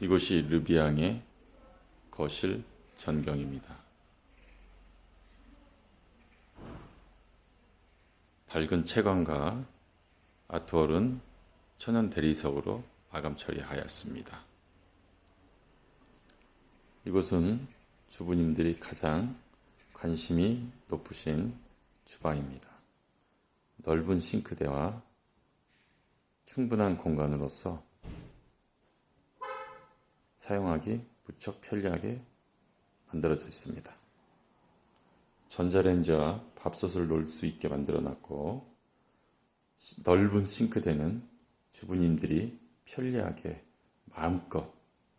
이곳이 르비앙의 거실 전경입니다. 밝은 채광과 아트월은 천연 대리석으로 마감 처리하였습니다. 이곳은 주부님들이 가장 관심이 높으신 주방입니다. 넓은 싱크대와 충분한 공간으로서 사용하기 무척 편리하게 만들어져 있습니다. 전자레인지와 밥솥을 놓을 수 있게 만들어 놨고 넓은 싱크대는 주부님들이 편리하게 마음껏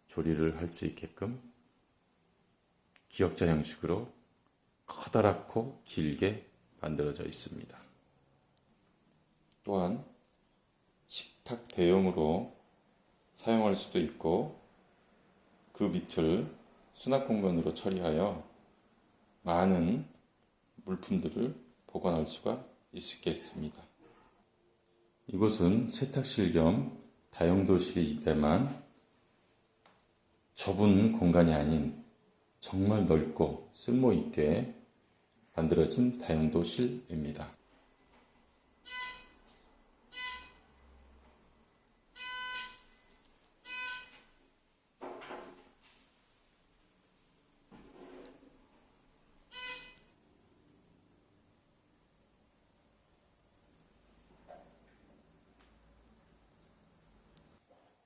조리를 할 수 있게끔 기역자 형식으로 커다랗고 길게 만들어져 있습니다. 또한 식탁 대용으로 사용할 수도 있고 그 밑을 수납 공간으로 처리하여 많은 물품들을 보관할 수가 있겠습니다. 이곳은 세탁실 겸 다용도실이지만 좁은 공간이 아닌 정말 넓고 쓸모있게 만들어진 다용도실입니다.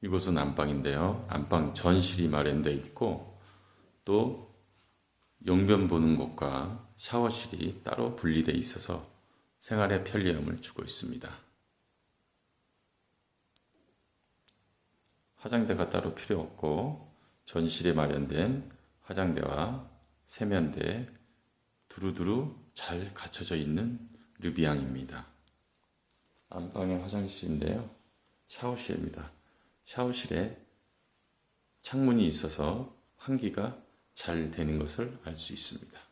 이곳은 안방인데요. 안방 전실이 마련되어 있고 또 용변 보는 곳과 샤워실이 따로 분리되어 있어서 생활의 편리함을 주고 있습니다. 화장대가 따로 필요 없고 전실에 마련된 화장대와 세면대 두루두루 잘 갖춰져 있는 르비앙입니다. 안방의 화장실인데요. 샤워실입니다. 샤워실에 창문이 있어서 환기가 잘 되는 것을 알 수 있습니다.